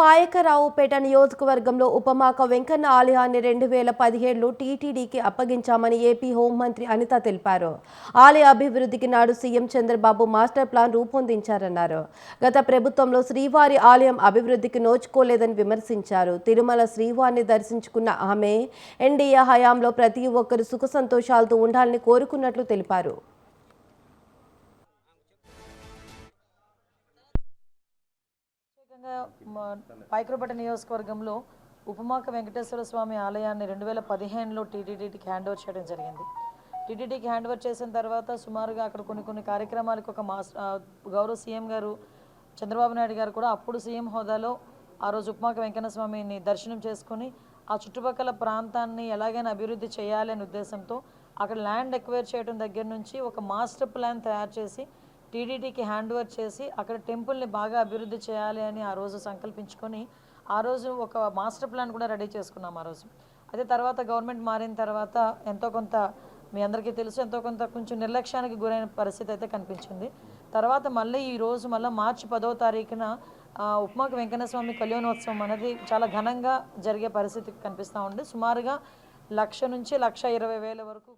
పాయకరావుపేట నియోజకవర్గంలో ఉపమాక వెంకన్న ఆలయాన్ని రెండు వేల పదిహేడులో టీటీడీకి అప్పగించామని ఏపీ హోంమంత్రి అనిత తెలిపారు. ఆలయ అభివృద్ధికి నాడు సీఎం చంద్రబాబు మాస్టర్ ప్లాన్ రూపొందించారన్నారు. గత ప్రభుత్వంలో శ్రీవారి ఆలయం అభివృద్ధికి నోచుకోలేదని విమర్శించారు. తిరుమల శ్రీవారిని దర్శించుకున్న ఆమె ఎన్డీఏ హయాంలో ప్రతి ఒక్కరు సుఖ సంతోషాలతో ఉండాలని కోరుకున్నట్లు తెలిపారు. ప్రత్యేకంగా మ- నియోజకవర్గంలో ఉపమాక వెంకటేశ్వర స్వామి ఆలయాన్ని రెండు వేల పదిహేనులో టీటీడీకి హ్యాండ్ ఓవర్ చేయడం జరిగింది. టీటీడీకి హ్యాండ్ ఓవర్ చేసిన తర్వాత సుమారుగా అక్కడ కొన్ని కొన్ని కార్యక్రమాలకు ఒక మాస్ గౌరవ సీఎం గారు చంద్రబాబు నాయుడు గారు కూడా అప్పుడు సీఎం హోదాలో ఆ రోజు ఉపమాక వెంకన్న స్వామిని దర్శనం చేసుకొని ఆ చుట్టుపక్కల ప్రాంతాన్ని ఎలాగైనా అభివృద్ధి చేయాలనే ఉద్దేశంతో అక్కడ ల్యాండ్ ఎక్వైర్ చేయడం దగ్గర నుంచి ఒక మాస్టర్ ప్లాన్ తయారు చేసి టీడీటీకి హ్యాండ్ ఓవర్ చేసి అక్కడ టెంపుల్ని బాగా అభివృద్ధి చేయాలి అని ఆ రోజు సంకల్పించుకొని ఆ రోజు ఒక మాస్టర్ ప్లాన్ కూడా రెడీ చేసుకున్నాం ఆ రోజు. అదే తర్వాత గవర్నమెంట్ మారిన తర్వాత ఎంతో కొంత మీ అందరికీ తెలుసు ఎంతో కొంత కొంచెం నిర్లక్ష్యానికి గురైన పరిస్థితి అయితే కనిపించింది. తర్వాత మళ్ళీ ఈ రోజు మళ్ళీ మార్చి పదో తారీఖున ఆ, ఉప్మాక కళ్యాణోత్సవం అనేది చాలా ఘనంగా జరిగే పరిస్థితి కనిపిస్తూ ఉంది. సుమారుగా లక్ష నుంచి లక్ష ఇరవై వేల వరకు